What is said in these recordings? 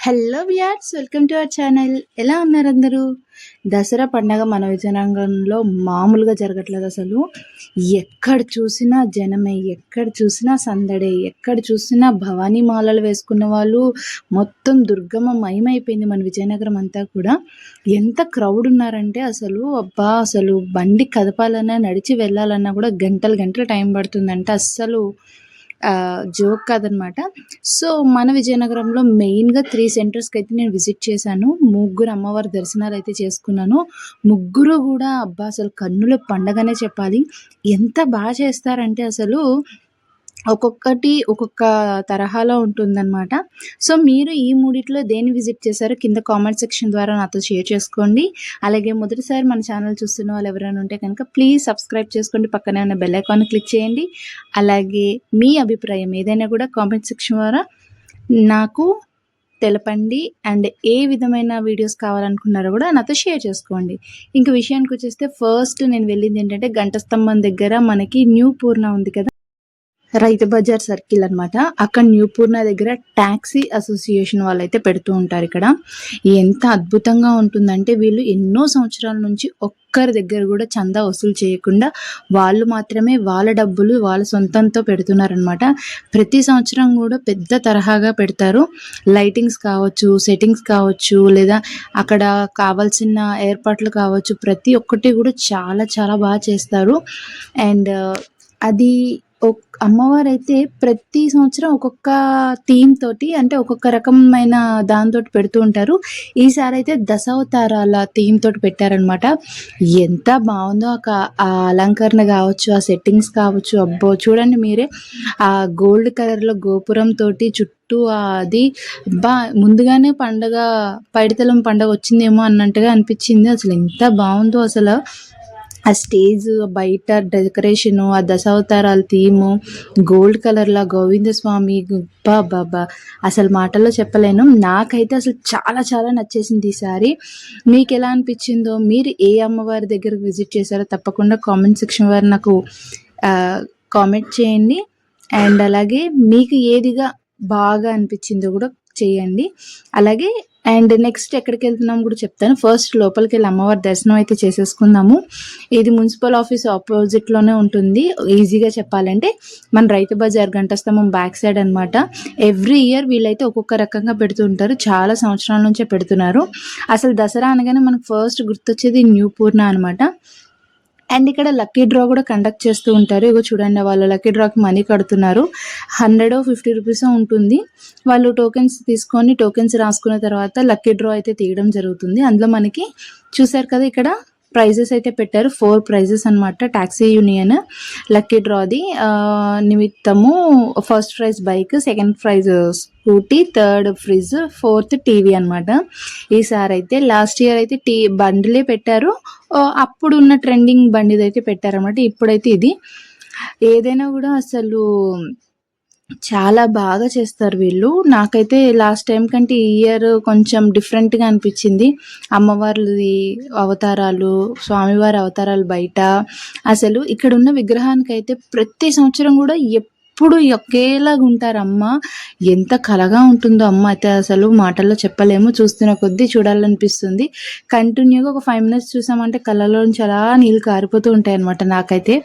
Hello viewers welcome to our channel. ఎలా ఉన్నారు అందరూ? దసరా పండగ మన విజయనగరంలో మామూలుగా జరగట్లేదు అసలు. ఎక్కడ చూసినా జనమే ఎక్కడ చూసినా సందడే ఎక్కడ చూసినా భవానీ మాలలు వేసుకున్న వాళ్ళు మొత్తం దుర్గమ్మ మయమైపోయింది మన విజయనగరం అంతా కూడా. ఎంత క్రౌడ్ ఉన్నారంటే అసలు అబ్బా అసలు బండి కదపాలన్నా నడిచి వెళ్ళాలన్నా కూడా గంటలు గంటలు టైం పడుతుందంటే అస్సలు. జోక్ కాదనమాట. సో మన విజయనగరంలో మెయిన్గా త్రీ సెంటర్స్కి అయితే నేను విజిట్ చేశాను. ముగ్గురు అమ్మవారి దర్శనాలు అయితే చేసుకున్నాను. ముగ్గురు కూడా అబ్బా అసలు కన్నుల పండగనే చెప్పాలి. ఎంత బాగా చేస్తారంటే అసలు ఒక్కొక్కటి ఒక్కొక్క తరహాలో ఉంటుందన్నమాట. సో మీరు ఈ మూడిట్లో దేన్ని విజిట్ చేశారో కింద కామెంట్ సెక్షన్ ద్వారా నాతో షేర్ చేసుకోండి. అలాగే మొదటిసారి మన ఛానల్ చూస్తున్న వాళ్ళు ఎవరైనా ఉంటే కనుక ప్లీజ్ సబ్స్క్రైబ్ చేసుకోండి. పక్కనే ఉన్న బెల్ ఐకాన్ క్లిక్ చేయండి. అలాగే మీ అభిప్రాయం ఏదైనా కూడా కామెంట్ సెక్షన్ ద్వారా నాకు తెలపండి. అండ్ ఏ విధమైన వీడియోస్ కావాలనుకున్నారో కూడా నాతో షేర్ చేసుకోండి. ఇంక విషయానికి వచ్చేస్తే ఫస్ట్ నేను వెళ్ళింది ఏంటంటే గంట స్తంభం దగ్గర మనకి న్యూ పూర్ణ ఉంది కదా రైతు బజార్ సర్కిల్ అనమాట అక్కడ న్యూ పూర్ణ దగ్గర ట్యాక్సీ అసోసియేషన్ వాళ్ళు అయితే పెడుతూ ఉంటారు ఇక్కడ. ఎంత అద్భుతంగా ఉంటుందంటే వీళ్ళు ఎన్నో సంవత్సరాల నుంచి ఒక్కరి దగ్గర కూడా చందా వసూలు చేయకుండా వాళ్ళు మాత్రమే వాళ్ళ డబ్బులు వాళ్ళ సొంతంతో పెడుతున్నారనమాట ప్రతి సంవత్సరం కూడా పెద్ద తరహాగా పెడతారు. లైటింగ్స్ కావచ్చు సెట్టింగ్స్ కావచ్చు లేదా అక్కడ కావాల్సిన ఏర్పాట్లు కావచ్చు ప్రతి ఒక్కటి కూడా చాలా చాలా బాగా చేస్తారు. అండ్ అది అమ్మవారు అయితే ప్రతి సంవత్సరం ఒక్కొక్క థీమ్ తోటి అంటే ఒక్కొక్క రకమైన దాంతో పెడుతూ ఉంటారు. ఈసారి అయితే దశావతారాల థీమ్ తోటి పెట్టారనమాట. ఎంత బాగుందో ఆ అలంకరణ కావచ్చు ఆ సెట్టింగ్స్ కావచ్చు అబ్బో! చూడండి మీరే. ఆ గోల్డ్ కలర్లో గోపురం తోటి చుట్టూ అది బా ముందుగానే పండగ పైడితలం పండగ వచ్చిందేమో అన్నట్టుగా అనిపించింది. అసలు ఎంత బాగుందో అసలు. ఆ స్టేజ్ బయట డెకరేషను ఆ దశావతారాల థీము గోల్డ్ కలర్లో గోవింద స్వామి బాబా. అసలు మాటల్లో చెప్పలేను. నాకైతే అసలు చాలా చాలా నచ్చేసింది ఈసారి మీకు ఎలా అనిపించిందో మీరు ఏ అమ్మవారి దగ్గరకు విజిట్ చేశారో తప్పకుండా కామెంట్ సెక్షన్ వారు నాకు కామెంట్ చేయండి. అండ్ అలాగే మీకు ఏదిగా బాగా అనిపించిందో కూడా చేయండి. అలాగే అండ్ నెక్స్ట్ ఎక్కడికి వెళ్తున్నాం కూడా చెప్తాను. ఫస్ట్ లోపలికి వెళ్ళి అమ్మవారి దర్శనం అయితే చేసేసుకుందాము. ఇది మున్సిపల్ ఆఫీస్ ఆపోజిట్లోనే ఉంటుంది. ఈజీగా చెప్పాలంటే మన రైతు బజార్ గంటస్తంభం బ్యాక్ సైడ్ అనమాట ఎవ్రీ ఇయర్ వీళ్ళైతే ఒక్కొక్క రకంగా పెడుతుంటారు చాలా సంవత్సరాల నుంచే పెడుతున్నారు. అసలు దసరా అనగానే మనకు ఫస్ట్ గుర్తొచ్చేది న్యూ పూర్ణ అనమాట అండ్ ఇక్కడ లక్కీ డ్రా కూడా కండక్ట్ చేస్తూ ఉంటారు. ఇగో చూడండి వాళ్ళు లక్కీ డ్రాకి మనీ కడుతున్నారు. హండ్రెడ్ ఫిఫ్టీ రూపీస్ ఉంటుంది. వాళ్ళు టోకెన్స్ తీసుకొని టోకెన్స్ రాసుకున్న తర్వాత లక్కీ డ్రా అయితే తీయడం జరుగుతుంది. అందులో మనకి చూసారు కదా ఇక్కడ ప్రైజెస్ అయితే పెట్టారు. ఫోర్ ప్రైజెస్ అనమాట ట్యాక్సీ యూనియన్ లక్కీ డ్రాది నిమిత్తము first prize bike second prize scooty third fridge fourth TV అనమాట ఈసారి అయితే లాస్ట్ ఇయర్ అయితే టీ బండిలే పెట్టారు. అప్పుడు ఉన్న ట్రెండింగ్ బండిది అయితే పెట్టారనమాట ఇప్పుడైతే ఇది. ఏదైనా కూడా అసలు చాలా బాగా చేస్తారు వీళ్ళు. నాకైతే లాస్ట్ టైం కంటే ఈ ఇయర్ కొంచెం డిఫరెంట్గా అనిపించింది. అమ్మవార్లది అవతారాలు స్వామివారి అవతారాలు బయట. అసలు ఇక్కడ ఉన్న విగ్రహానికి అయితే ప్రతి సంవత్సరం కూడా ఎప్పుడు ఒకేలాగా ఉంటారు అమ్మ ఎంత కలగా ఉంటుందో అమ్మ అయితే అసలు మాటల్లో చెప్పలేము. చూస్తున్న కొద్దీ చూడాలనిపిస్తుంది. కంటిన్యూగా ఒక ఫైవ్ మినిట్స్ చూసామంటే కళ్ళలోంచి అలా నీళ్ళు కారిపోతూ ఉంటాయి అనమాట నాకైతే.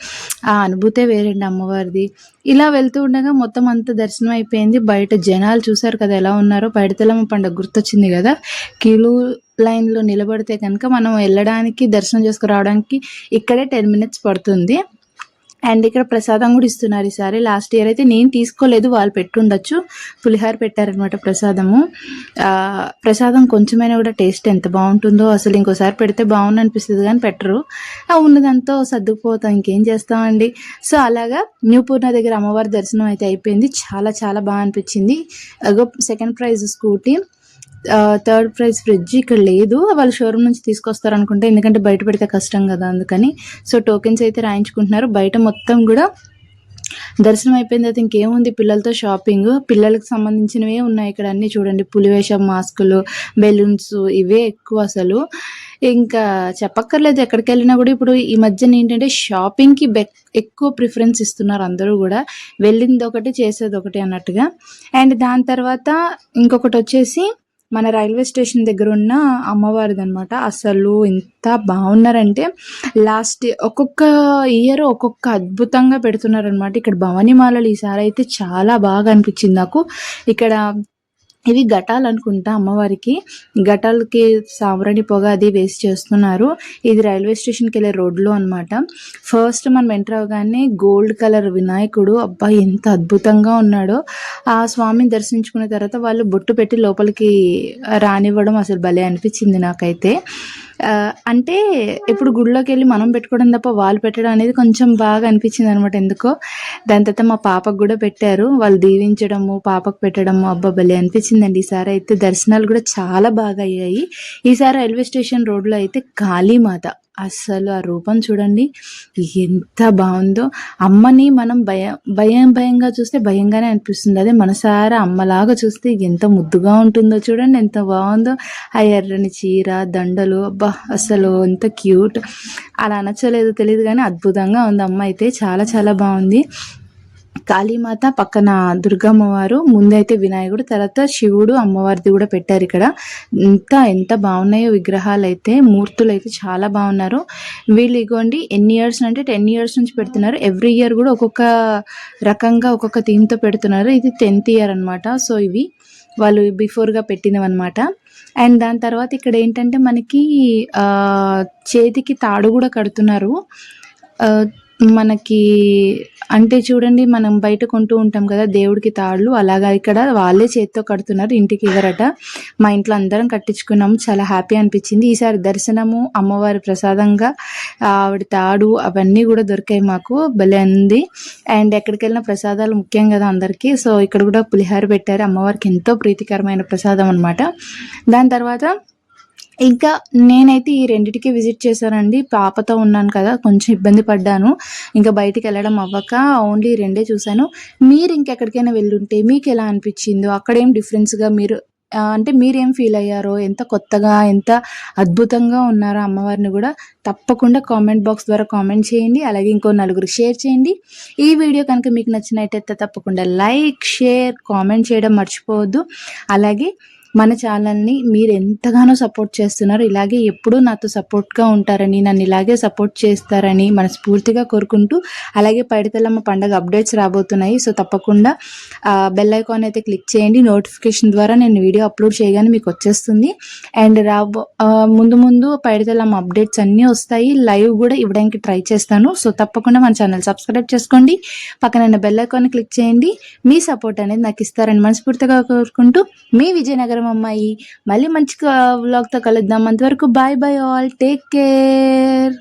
ఆ అనుభూతే వేరండి అమ్మవారిది. ఇలా వెళ్తూ ఉండగా మొత్తం అంత దర్శనం అయిపోయింది. బయట జనాలు చూశారు కదా ఎలా ఉన్నారో. పైడితలమ్మ పండుగ గుర్తొచ్చింది కదా. కిలో లైన్లో నిలబడితే కనుక మనం వెళ్ళడానికి దర్శనం చేసుకురావడానికి ఇక్కడే టెన్ మినిట్స్ పడుతుంది. అండ్ ఇక్కడ ప్రసాదం కూడా ఇస్తున్నారు ఈసారి లాస్ట్ ఇయర్ అయితే నేను తీసుకోలేదు వాళ్ళు పెట్టుండొచ్చు. పులిహార పెట్టారనమాట ప్రసాదము. ప్రసాదం కొంచెమైనా కూడా టేస్ట్ ఎంత బాగుంటుందో అసలు ఇంకోసారి పెడితే బాగుంది అనిపిస్తుంది కానీ పెట్టరు. ఉన్నదంతా సర్దుకుపోతాం ఇంకేం చేస్తామండి? సో అలాగా న్యూ పూర్ణ దగ్గర అమ్మవారి దర్శనం అయితే అయిపోయింది. చాలా చాలా బాగా అనిపించింది. Second prize scooty third prize fridge ఇక్కడ లేదు. వాళ్ళు షోరూమ్ నుంచి తీసుకొస్తారు అనుకుంటే ఎందుకంటే బయట పెడితే కష్టం కదా అందుకని. సో టోకెన్స్ అయితే రాయించుకుంటున్నారు. బయట మొత్తం కూడా దర్శనం అయిపోయిన తర్వాత ఇంకేముంది? పిల్లలతో షాపింగ్ పిల్లలకు సంబంధించినవే ఉన్నాయి ఇక్కడ అన్నీ చూడండి. పులివేషం మాస్కులు బెలూన్స్ ఇవే ఎక్కువ అసలు. ఇంకా చెప్పక్కర్లేదు ఎక్కడికి వెళ్ళినా కూడా ఇప్పుడు ఈ మధ్యన ఏంటంటే షాపింగ్కి బె ఎక్కువ ప్రిఫరెన్స్ ఇస్తున్నారు అందరూ కూడా. వెళ్ళింది ఒకటి చేసేది ఒకటి అన్నట్టుగా. అండ్ దాని తర్వాత ఇంకొకటి వచ్చేసి మన రైల్వే స్టేషన్ దగ్గర ఉన్న అమ్మవారిది అనమాట అసలు ఎంత బాగున్నారంటే లాస్ట్ ఒక్కొక్క ఇయర్ ఒక్కొక్క అద్భుతంగా పెడుతున్నారనమాట. ఇక్కడ భవానీమాలలు ఈసారి అయితే చాలా బాగా అనిపించింది నాకు. ఇక్కడ ఇవి ఘటాలు అనుకుంటా అమ్మవారికి. ఘటాలకి సాంబ్రాణి పొగ అది వేసి చేస్తున్నారు. ఇది రైల్వే స్టేషన్కి వెళ్ళే రోడ్లో అనమాట ఫస్ట్ మనం ఎంటర్ అవగానే గోల్డ్ కలర్ వినాయకుడు అబ్బా ఎంత అద్భుతంగా ఉన్నాడో. ఆ స్వామిని దర్శించుకున్న తర్వాత వాళ్ళు బొట్టు పెట్టి లోపలికి రానివ్వడం అసలు భలే అనిపించింది నాకైతే. అంటే ఇప్పుడు గుడిలోకి వెళ్ళి మనం పెట్టుకోవడం తప్ప వాళ్ళు పెట్టడం అనేది కొంచెం బాగా అనిపించింది అనమాట ఎందుకో? దాని తర్వాత మా పాపకు కూడా పెట్టారు. వాళ్ళు దీవించడము పాపకు పెట్టడము అబ్బా భలే అనిపించిందండి. ఈసారి అయితే దర్శనాలు కూడా చాలా బాగా అయ్యాయి. ఈసారి రైల్వే స్టేషన్ రోడ్లో అయితే కాళీమాత. అస్సలు ఆ రూపం చూడండి ఎంత బాగుందో. అమ్మని మనం భయ భయం భయంగా చూస్తే భయంగానే అనిపిస్తుంది. అదే మనసారా అమ్మలాగా చూస్తే ఎంత ముద్దుగా ఉంటుందో చూడండి ఎంత బాగుందో. ఆ ఎర్రని చీర దండలు అబ్బా అసలు ఎంత క్యూట్. అలా నచ్చలేదో తెలియదు కానీ అద్భుతంగా ఉంది. అమ్మ అయితే చాలా చాలా బాగుంది. కాళీమాత పక్కన దుర్గమ్మవారు ముందైతే వినాయకుడు తర్వాత శివుడు అమ్మవారిది కూడా పెట్టారు ఇక్కడ. ఎంత ఎంత బాగున్నాయో విగ్రహాలు అయితే మూర్తులు అయితే చాలా బాగున్నారు. వీళ్ళు ఇగోండి ఎన్ని ఇయర్స్ అంటే టెన్ ఇయర్స్ నుంచి పెడుతున్నారు. ఎవ్రీ ఇయర్ కూడా ఒక్కొక్క రకంగా ఒక్కొక్క థీమ్తో పెడుతున్నారు. ఇది టెన్త్ ఇయర్ అనమాట సో ఇవి వాళ్ళు బిఫోర్గా పెట్టినవన్నమాట. అండ్ దాని తర్వాత ఇక్కడ ఏంటంటే మనకి చేతికి తాడు కూడా కడుతున్నారు. మనకి అంటే చూడండి మనం బయట కొంటూ ఉంటాం కదా దేవుడికి తాళ్ళు. అలాగా ఇక్కడ వాళ్ళే చేతితో కడుతున్నారు ఇంటికి ఇవ్వరట. మా ఇంట్లో అందరం కట్టించుకున్నాము చాలా హ్యాపీ అనిపించింది. ఈసారి దర్శనము అమ్మవారి ప్రసాదంగా ఆవిడ తాడు అవన్నీ కూడా దొరికాయి మాకు భలే ఉంది. అండ్ ఎక్కడికి వెళ్ళిన ప్రసాదాలు ముఖ్యం కదా అందరికీ. సో ఇక్కడ కూడా పులిహార పెట్టారు. అమ్మవారికి ఎంతో ప్రీతికరమైన ప్రసాదం అన్నమాట. దాని తర్వాత ఇంకా నేనైతే ఈ రెండిటికి విజిట్ చేశానండి. పాపతో ఉన్నాను కదా కొంచెం ఇబ్బంది పడ్డాను. ఇంకా బయటికి వెళ్ళడం అవ్వక ఓన్లీ రెండే చూశాను. మీరు ఇంకెక్కడికైనా వెళ్ళుంటే మీకు ఎలా అనిపించిందో అక్కడేం డిఫరెన్స్గా మీరు అంటే మీరేం ఫీల్ అయ్యారో ఎంత కొత్తగా ఎంత అద్భుతంగా ఉన్నారో అమ్మవారిని కూడా తప్పకుండా కామెంట్ బాక్స్ ద్వారా కామెంట్ చేయండి. అలాగే ఇంకో నలుగురు షేర్ చేయండి. ఈ వీడియో కనుక మీకు నచ్చినట్టయితే తప్పకుండా లైక్ షేర్ కామెంట్ చేయడం మర్చిపోవద్దు. అలాగే మన ఛానల్ని మీరు ఎంతగానో సపోర్ట్ చేస్తున్నారు ఇలాగే ఎప్పుడూ నాతో సపోర్ట్గా ఉంటారని నన్ను ఇలాగే సపోర్ట్ చేస్తారని మనస్ఫూర్తిగా కోరుకుంటూ అలాగే పైడితల్లమ్మ పండగ అప్డేట్స్ రాబోతున్నాయి. సో తప్పకుండా బెల్ ఐకాన్ అయితే క్లిక్ చేయండి. నోటిఫికేషన్ ద్వారా నేను వీడియో అప్లోడ్ చేయగానే మీకు వచ్చేస్తుంది. అండ్ రాబో ముందు ముందు పైడితల్లమ్మ అప్డేట్స్ అన్నీ వస్తాయి. లైవ్ కూడా ఇవ్వడానికి ట్రై చేస్తాను. సో తప్పకుండా మన ఛానల్ సబ్స్క్రైబ్ చేసుకోండి. పక్కన బెల్ ఐకాన్ క్లిక్ చేయండి. మీ సపోర్ట్ అనేది నాకు ఇస్తారని మనస్ఫూర్తిగా కోరుకుంటూ మీ విజయనగరం అమ్మాయి. మళ్ళీ మంచి వ్లాగ్తో కలుద్దాం. అంతవరకు bye bye all take care